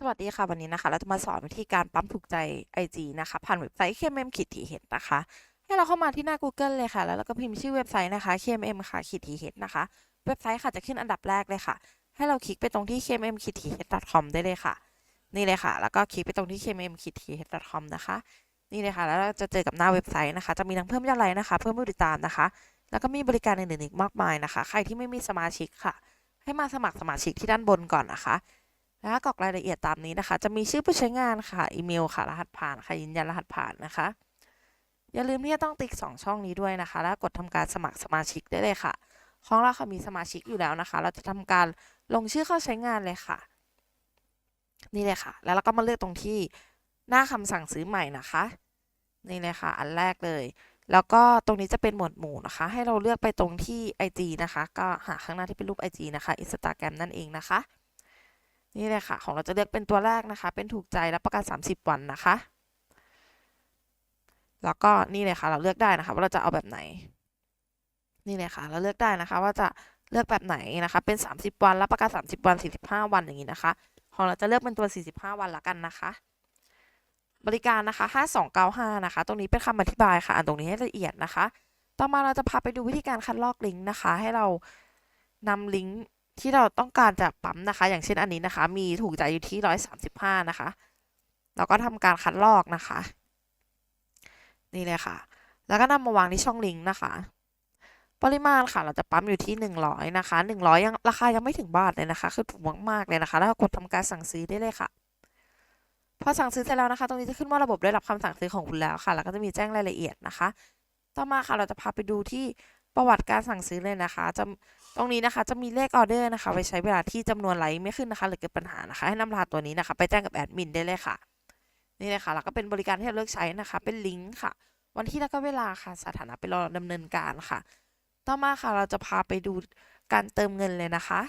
สวัสดีค่ะ วันนี้นะคะ เราจะมาสอนวิธีการปั๊มถูกใจ IG นะคะ ผ่านเว็บไซต์ KMM ขีดทีเห็นนะคะ ให้เราเข้ามาที่หน้า Google เลยค่ะ แล้วเราก็พิมพ์ชื่อเว็บไซต์นะคะ KMM ค่ะขีดทีเห็นนะคะ เว็บไซต์ค่ะจะขึ้นอันดับแรกเลยค่ะ ให้เราคลิกไปตรงที่ KMM ขีดทีเห็น .com ได้เลยค่ะ นี่เลยค่ะ แล้วก็คลิกไปตรงที่ KMM ขีดทีเห็น .com นะคะ นี่เลยค่ะ แล้วเราจะเจอกับหน้าเว็บไซต์นะคะ จะมีทั้งเพิ่มยอดไลค์นะคะ เพิ่มผู้ติดตามนะคะ แล้วก็มีบริการอื่นๆอีกมากมายนะคะ ใครที่ไม่มีสมาชิกค่ะ ให้มาสมัครสมาชิกที่ด้านบนก่อนนะคะ แล้วกรอกรายละเอียดตามนี้นะคะ จะมีชื่อผู้ใช้งานค่ะ อีเมลค่ะ รหัสผ่านค่ะยืนยันรหัสผ่านนะคะ อย่าลืมที่จะต้องติ๊ก 2 ช่องนี้ด้วยนะคะ แล้วกดทำการสมัครสมาชิกได้เลยค่ะ ของเราค่ะมีสมาชิกอยู่แล้วนะคะ เราจะทำการลงชื่อเข้าใช้งานเลยค่ะ นี่เลยค่ะ แล้วเราก็มาเลือกตรงที่หน้าคำสั่งซื้อใหม่นะคะ นี่เลยค่ะ อันแรกเลย แล้วก็ตรงนี้จะเป็นหมวดหมู่นะคะ ให้เราเลือกไปตรงที่ IG นะคะ ก็หาข้างหน้าที่เป็นรูป IG นะคะ Instagram นั่นเองนะคะ นี่เลยค่ะ ของเราจะเลือกเป็นตัวแรกนะคะ เป็นถูกใจรับประกัน 30 วันนะคะ แล้วก็นี่เลยค่ะ เราเลือกได้นะคะ ว่าเราจะเอาแบบไหน นี่เลยค่ะ เราเลือกได้นะคะ ว่าจะเลือกแบบไหนนะคะ เป็น 30 วันรับประกัน 30 วัน 45 วันอย่างนี้นะคะ ของเราจะเลือกเป็นตัว 45 วันละกันนะคะ บริการนะคะ 5295 นะคะ ตรงนี้เป็นคำอธิบายค่ะ อ่านตรงนี้ให้ละเอียดนะคะ ต่อมาเราจะพาไปดูวิธีการคัดลอกลิงก์นะคะ ให้เรานำลิงก์ ที่เราต้องการจะปั๊มนะคะ อย่างเช่นอันนี้นะคะ มีถูกใจอยู่ที่135นะคะเราก็ทำการคัดลอกนะคะ นี่เลยค่ะ แล้วก็นำมาวางที่ช่องลิงก์นะคะ ปริมาณค่ะ เราจะปั๊มอยู่ที่ 100 นะคะ 100 ยังราคายังไม่ถึงบาทเลยนะคะ คือถูกมากๆเลยนะคะ แล้วก็กดทำการสั่งซื้อได้เลยค่ะพอสั่งซื้อเสร็จแล้วนะคะ ตรงนี้จะขึ้นว่าระบบได้รับคำสั่งซื้อของคุณแล้วค่ะ แล้วก็จะมีแจ้งรายละเอียดนะคะ ต่อมาค่ะ เราจะพาไปดูที่ประวัติการสั่งซื้อเลยนะคะ จะ ตรงนี้นะคะจะมีเลขออเดอร์นะคะไว้ใช้เวลาที่จำนวนไลค์ไม่ขึ้นนะคะหรือเกิดปัญหานะคะ ให้นำรหัสตัวนี้นะคะ ไปแจ้งกับแอดมินได้เลยค่ะ นี่เลยค่ะแล้วก็เป็นบริการที่เราเลือกใช้นะคะ เป็นลิงก์ค่ะ วันที่แล้วก็เวลาค่ะสถานะไปรอดำเนินการค่ะ ต่อมาค่ะเราจะพาไปดูการเติมเงินเลยนะคะ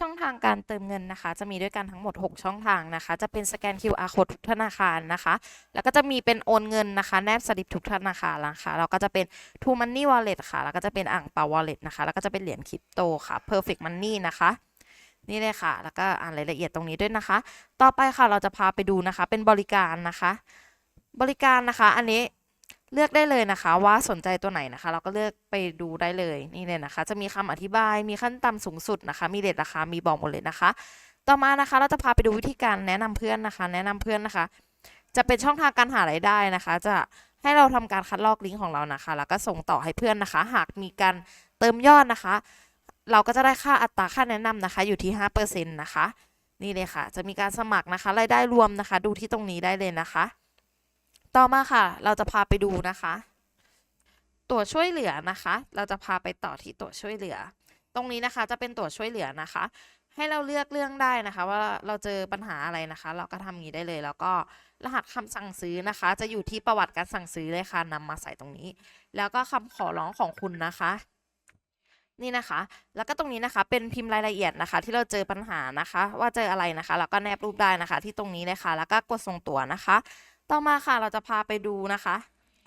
ช่องทางการเติมเงินนะคะ จะมีด้วยกันทั้งหมด 6 ช่องทางนะคะ จะเป็นสแกน QR code ทุกธนาคารนะคะ แล้วก็จะมีเป็นโอนเงินนะคะ แนบสลิปทุกธนาคารนะคะแล้วก็จะเป็น True Money Wallet ค่ะ แล้วก็จะเป็นอ่างเปา Wallet นะคะ แล้วก็จะเป็นเหรียญคริปโตค่ะ Perfect Money นะคะนี่เลยค่ะ แล้วก็อ่านรายละเอียดตรงนี้ด้วยนะคะ ต่อไปค่ะเราจะพาไปดูนะคะ เป็นบริการนะคะ บริการนะคะ อันนี้ เลือกได้เลยนะคะ ว่าสนใจตัวไหนนะคะ เราก็เลือกไปดูได้เลยนี่เลยนะคะ จะมีคำอธิบายมีขั้นต่ำสูงสุดนะคะ มีเรทราคามีบอกหมดเลยนะคะ ต่อมานะคะเราจะพาไปดูวิธีการแนะนำเพื่อนนะคะ แนะนำเพื่อนนะคะ จะเป็นช่องทางการหารายได้นะคะ จะให้เราทำการคัดลอกลิงก์ของเรานะคะ แล้วก็ส่งต่อให้เพื่อนนะคะ หากมีการเติมยอดนะคะ เราก็จะได้ค่าอัตราค่าแนะนำนะคะ อยู่ที่5%นะคะนี่เลยค่ะ จะมีการสมัครนะคะรายได้รวมนะคะ ดูที่ตรงนี้ได้เลยนะคะ ต่อมาค่ะ เราจะพาไปดูนะคะ ตัวช่วยเหลือนะคะ เราจะพาไปต่อที่ตัวช่วยเหลือ ตรงนี้นะคะจะเป็นตัวช่วยเหลือนะคะ ให้เราเลือกเรื่องได้นะคะ ว่าเราเจอปัญหาอะไรนะคะ เราก็ทำอย่างนี้ได้เลย แล้วก็รหัสคำสั่งซื้อนะคะ จะอยู่ที่ประวัติการสั่งซื้อเลยค่ะนำมาใส่ตรงนี้ แล้วก็คำขอร้องของคุณนะคะนี่นะคะ แล้วก็ตรงนี้นะคะ เป็นพิมพ์รายละเอียดนะคะ ที่เราเจอปัญหานะคะ ว่าเจออะไรนะคะ แล้วก็แนบรูปได้นะคะ ที่ตรงนี้เลยค่ะ แล้วก็กดส่งตัวนะคะ ต่อมาค่ะเราจะพาไปดูนะคะ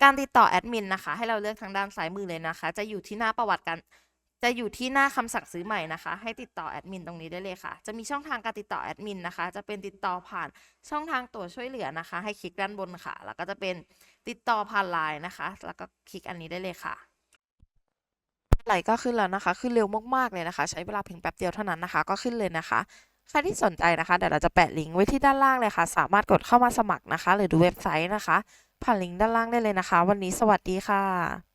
การติดต่อแอดมินนะคะ ให้เราเลือกทางด้านซ้ายมือเลยนะคะ จะอยู่ที่หน้าประวัติการจะอยู่ที่หน้าคำสั่งซื้อใหม่นะคะ ให้ติดต่อแอดมินตรงนี้ได้เลยค่ะ จะมีช่องทางการติดต่อแอดมินนะคะ จะเป็นติดต่อผ่านช่องทางตัวช่วยเหลือนะคะ ให้คลิกด้านบนค่ะ แล้วก็จะเป็นติดต่อผ่านไลน์นะคะ แล้วก็คลิกอันนี้ได้เลยค่ะไหลก็ขึ้นแล้วนะคะ ขึ้นเร็วมากๆเลยนะคะ ใช้เวลาเพียงแป๊บเดียวเท่านั้นนะคะ ก็ขึ้นเลยนะคะ ใครที่สนใจนะคะ เดี๋ยวเราจะแปะลิงก์ไว้ที่ด้านล่างเลยค่ะ สามารถกดเข้ามาสมัครนะคะ หรือดูเว็บไซต์นะคะ ผ่านลิงก์ด้านล่างได้เลยนะคะ วันนี้สวัสดีค่ะ